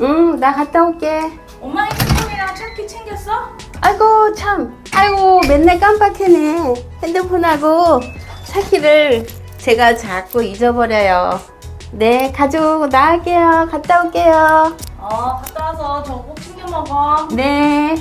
응, 나 갔다 올게. 엄마 핸드폰이랑 차키 챙겼어? 아이고, 참. 아이고, 맨날 깜빡해네. 핸드폰하고 차키를 제가 자꾸 잊어버려요. 네, 가지고 나갈게요. 갔다 올게요. 어 갔다 와서 저거 꼭 챙겨 먹어 네.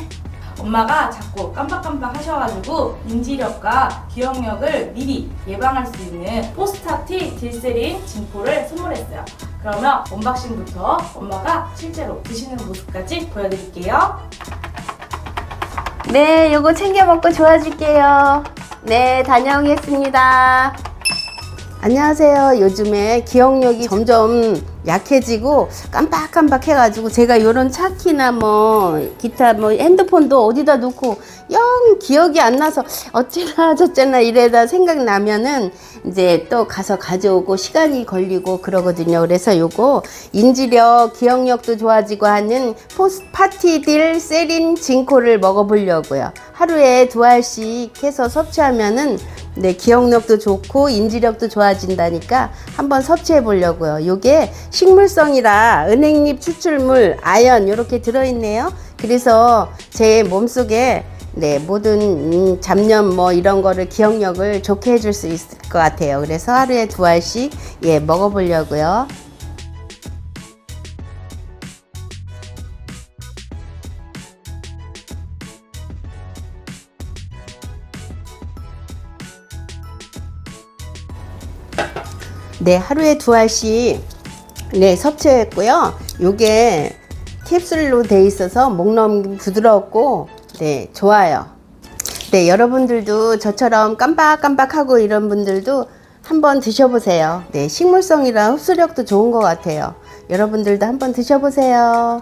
엄마가 자꾸 깜빡깜빡 하셔가지고 인지력과 기억력을 미리 예방할 수 있는 포스타티 딜세린 진포를 선물했어요 그러면 언박싱부터 엄마가 실제로 드시는 모습까지 보여드릴게요 네, 요거 챙겨 먹고 좋아질게요. 네, 다녀오겠습니다. 안녕하세요. 요즘에 기억력이 점점 약해지고 깜빡깜빡 해가지고 제가 요런 차키나 뭐 기타 뭐 핸드폰도 어디다 놓고 영 기억이 안 나서 어쩌나 저쩌나 이래다 생각나면은 이제 또 가서 가져오고 시간이 걸리고 그러거든요. 그래서 요거 인지력, 기억력도 좋아지고 하는 포스 파티딜 세린 징코를 먹어보려고요. 하루에 두 알씩 해서 섭취하면은 네, 기억력도 좋고 인지력도 좋아진다니까 한번 섭취해 보려고요. 요게 식물성이라 은행잎 추출물, 아연 이렇게 들어 있네요. 그래서 제 몸속에 네, 모든 음, 잡념 뭐 이런 거를 기억력을 좋게 해줄 수 있을 것 같아요. 그래서 하루에 두 알씩 예, 먹어보려고요. 네, 하루에 두 알씩 네, 섭취했고요. 요게 캡슐로 돼 있어서 목 넘김 부드럽고 네, 좋아요. 네, 여러분들도 저처럼 깜빡깜빡하고 이런 분들도 한번 드셔보세요. 네, 식물성이라 흡수력도 좋은 것 같아요. 여러분들도 한번 드셔보세요.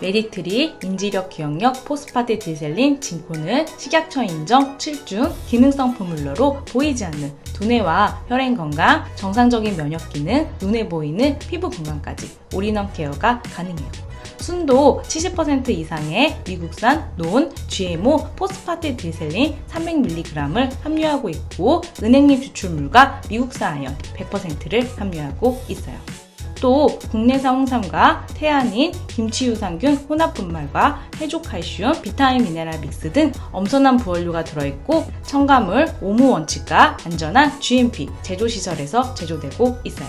메디트리 인지력 기억력 포스파티 디셀린 진코는 식약처 인정 7중 기능성 포뮬러로 보이지 않는 두뇌와 혈행 건강, 정상적인 면역 기능, 눈에 보이는 피부 건강까지 올인원 케어가 가능해요. 순도 70% 이상의 미국산 논 GMO 포스파티 디셀린 300mg을 함유하고 있고 은행잎 추출물과 미국산 아연 100%를 함유하고 있어요. 또 국내산 홍삼과 태아닌, 김치유산균 혼합 분말과 해조칼슘, 비타민 미네랄 믹스 등 엄선한 부원료가 들어있고 첨가물 오무 원칙과 안전한 GMP 제조시설에서 제조되고 있어요.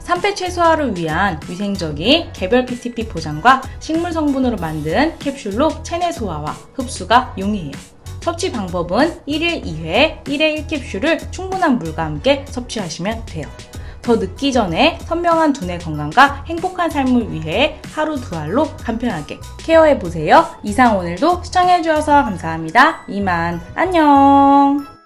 산패 최소화를 위한 위생적인 개별 PTP 포장과 식물 성분으로 만든 캡슐로 체내 소화와 흡수가 용이해요. 섭취 방법은 1일 2회, 1회 1캡슐을 충분한 물과 함께 섭취하시면 돼요. 더 늦기 전에 선명한 두뇌 건강과 행복한 삶을 위해 하루 두 알로 간편하게 케어해보세요. 이상 오늘도 시청해주셔서 감사합니다. 이만, 안녕!